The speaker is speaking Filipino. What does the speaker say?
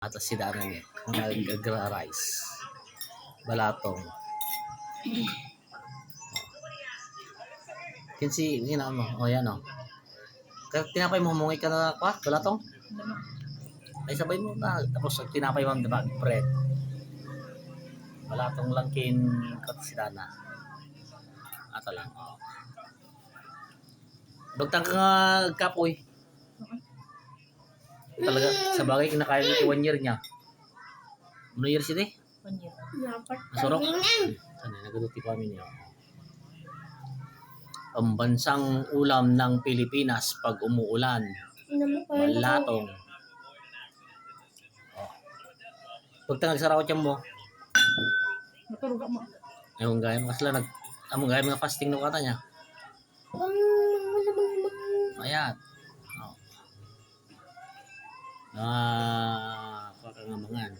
At si Dana niya. Nag-rice. Balatong. Kinsi, yun mo. O yan o. Kaya tinapay mo, humungi ka na pa, balatong. Ay sabay mo na. Tapos ang tinapay mo, diba, bread. Balatong lang kin kat si Dana. Ato lang. O. Bagtang ka nga kapoy. Talaga, sa bagay, kinakain ito one year niya. Ano year siya eh? One year. Masurok. Ano, nagaduti pa niya. Ang bansang ulam ng Pilipinas pag umuulan. Malatong. Oh. Pag tangagsara ko tiyan mo, Matulog mo. ayun gaya mo kasi lang nag among gaya mga fasting no kata niya. Ayan. Ah, pakangamangan.